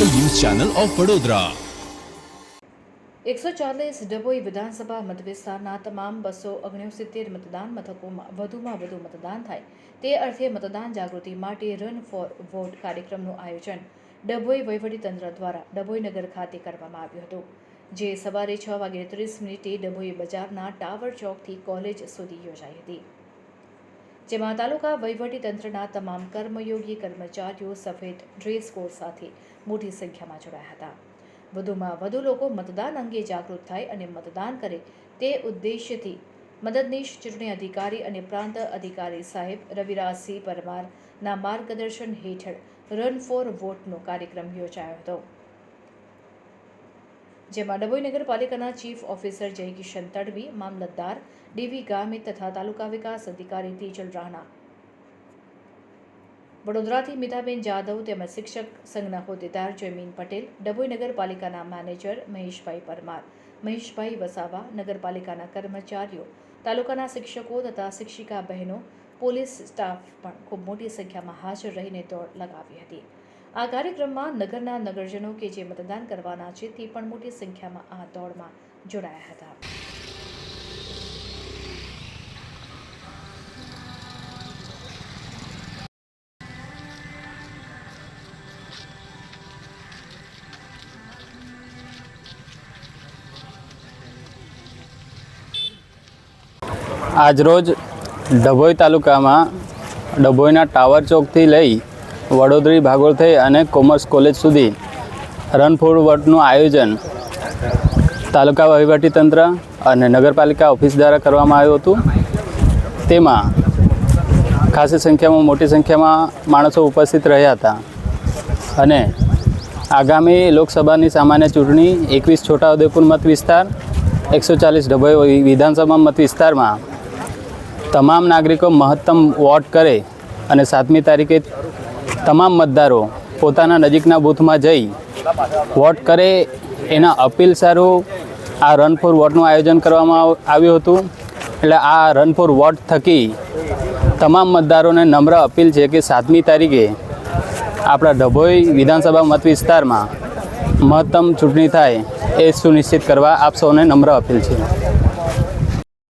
Channel of Vadodara. એકસો ચાલીસ ડભોઈ વિધાનસભા મતવિસ્તારના તમામ બસો ઓગણસિત્તેર મતદાન મથકોમાં વધુમાં વધુ મતદાન થાય. તે અર્થે મતદાન જાગૃતિ માટે રન ફોર વોટ કાર્યક્રમનું આયોજન ડભોઈ વહીવટીતંત્ર દ્વારા ડભોઈ નગર ખાતે કરવામાં આવ્યું હતું, જે સવારે છ વાગે ત્રીસ મિનિટે ડભોઈ બજારના ટાવર ચોકથી કોલેજ સુધી યોજાઈ હતી. જેમાં તાલુકા વહીવટીતંત્રના તમામ કર્મયોગી કર્મચારીઓ સફેદ ડ્રેસ કોડ સાથે મોટી સંખ્યામાં જોડાયા હતા. વધુમાં વધુ લોકો મતદાન અંગે જાગૃત થાય અને મતદાન કરે તે ઉદ્દેશ્યથી મદદનીશ ચૂંટણી અધિકારી અને પ્રાંત અધિકારી સાહેબ રવિરાજસિંહ પરમારના માર્ગદર્શન હેઠળ રન ફોર વોટનો કાર્યક્રમ યોજાયો હતો. જેમાં ડભોઈ નગરપાલિકાના ચીફ ઓફિસર જયકિશન તડવી, મામલતદાર ડીવી ગામિત તથા તાલુકા વિકાસ અધિકારી તેજલ રાણા. વડોદરાથી મિતાબેન જાદવ તેમજ શિક્ષક સંઘના હોદ્દેદાર જયમીન પટેલ, ડભોઈ નગરપાલિકાના મેનેજર મહેશભાઈ પરમાર, મહેશભાઈ વસાવા, નગરપાલિકાના કર્મચારીઓ, તાલુકાના શિક્ષકો તથા શિક્ષિકા બહેનો, પોલીસ સ્ટાફ પણ ખૂબ મોટી સંખ્યામાં હાજર રહીને દોડ લગાવી હતી. આ કાર્યક્રમમાં નગરના નગરજનો કે જે મતદાન કરવાના છે તે પણ મોટી સંખ્યામાં આ દોડમાં જોડાયા હતા. આજરોજ ડભોઈ તાલુકામાં ડભોઈના ટાવર ચોકથી લઈ વડોદરી ભાગોળ થઈ અને કોમર્સ કોલેજ સુધી રન ફોર વર્ડનું આયોજન તાલુકા વહીવટીતંત્ર અને નગરપાલિકા ઓફિસ દ્વારા કરવામાં આવ્યું હતું. તેમાં ખાસી સંખ્યામાં, મોટી સંખ્યામાં માણસો ઉપસ્થિત રહ્યા હતા. અને આગામી લોકસભાની સામાન્ય ચૂંટણી એકવીસ છોટાઉદેપુર મત વિસ્તાર, એકસો ચાલીસ ડભોઈ વિધાનસભા મત વિસ્તારમાં તમામ નાગરિકો મહત્તમ વોટ કરે અને સાતમી તારીખે તમામ મતદારો પોતાના નજીકના બૂથમાં જઈ વોટ કરે એના અપીલ સારું આ રન ફોર વોટનું આયોજન કરવામાં આવ- આવ્યું હતું. એટલે આ રન ફોર વોટ થકી તમામ મતદારોને નમ્ર અપીલ છે કે સાતમી તારીખે આપણા ડભોઈ વિધાનસભા મત વિસ્તારમાં મહત્તમ ચૂંટણી થાય એ સુનિશ્ચિત કરવા આપ સૌને નમ્ર અપીલ છે.